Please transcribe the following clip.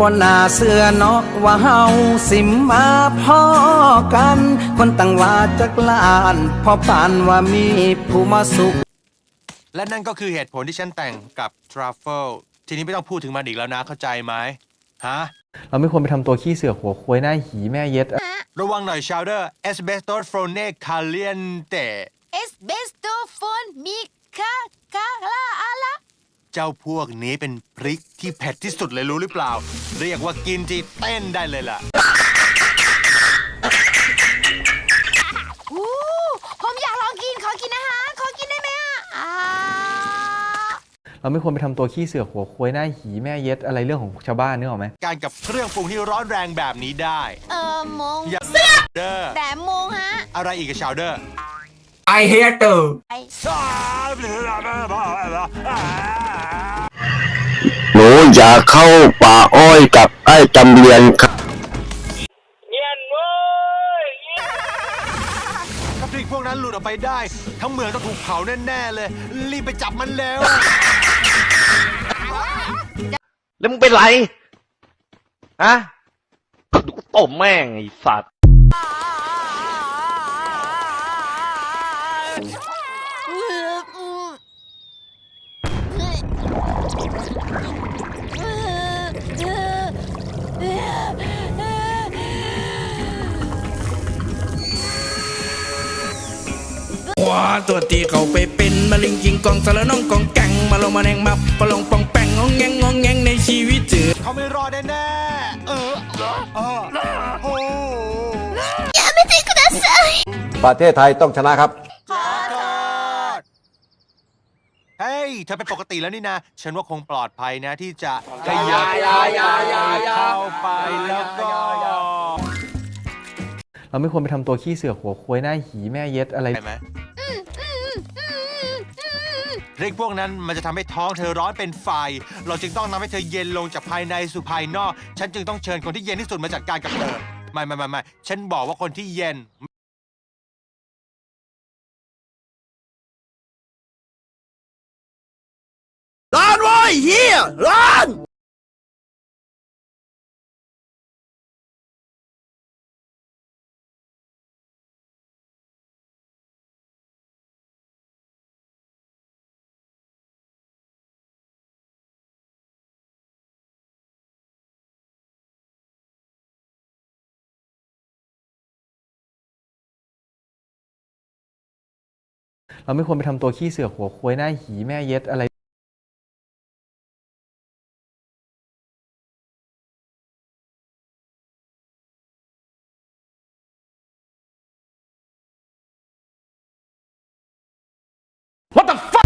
บนหน้าเสื้อเนาะว่าเฮาสิมาพ่อกัน คนตั้งว่าจักลานพอปานว่ามีผู้มาสุข และนั่นก็คือเหตุผลที่ฉันแต่งกับทรัฟเฟิลทีนี้ไม่ต้องพูดถึงมันอีกแล้วนะเข้าใจไหมฮะ เราไม่ควรไปทำตัวขี้เสือกหัวควยหน้าหีแม่เย็ด ระวังหน่อยชาวเดอร์เอสเบสโตสโฟเนคาเลียนเตเอสเบสโตโฟนมีคาคาลาอาลา เจ้าพวกนี้เป็นพริกที่เผ็ดที่สุดเลยรู้หรือเปล่า เรียกว่ากินที่เต้นได้เลยล่ะ อู้ผมอยากลองกิน ขอกินนะฮะขอกินได้ไหมอะอ่าเราไม่ควรไปทำตัวขี้เสือกหัวควยหน้าหีแม่เย็ดอะไรเรื่องของชาวบ้านนึกออกไหมการกับเครื่องปรุงที่ร้อนแรงแบบนี้ได้เออมงอย่าเดอร์แต่มงฮะ อะไรอีกกับชาวเดอร์ I hate you ไอห นูอย่าเข้าป่าอ้อยกับไอ้จำเรียนครับถ้าพริกพวกนั้นหลุดออกไปได้ ทั้งเมืองต้องถูกเผาแน่ๆเลย รีบไปจับมันแล้ว แล้วมึงเป็นไร ฮะดูกูตบแม่งไอ้สัตว์ ขวาตัวตีเขาไปเป็นมะลิงกิงกองสารน้องกองแกงมาลงมาแนงมาปะลงปองแปงงองแงงงองแงงในชีวิตเจอเขาไม่รอดแน่ๆเออเออโอ้ประเทศไทยต้องชนะครับ เฮ้ยเธอเป็นปกติแล้วนี่นะ ฉันว่าคงปลอดภัยนะที่จะขยับเข้าไปแล้วก็ เราไม่ควรไปทำตัวขี้เสือกหัวควยหน้าหีแม่เย็ดอะไร ใช่ไหมพริกพวกนั้นมันจะทำให้ท้องเธอร้อนเป็นไฟ เราจึงต้องทำให้เธอเย็นลงจากภายในสู่ภายนอก ฉันจึงต้องเชิญคนที่เย็นที่สุดมาจัดการกับเธอ ไม่ไม่ไม่ไม่ฉันบอกว่าคนที่เย็น เฮียร้านเราไม่ควรไปทำตัวขี้เสือกหัวควยหน้าหีแม่เย็ดอะไร What the fuck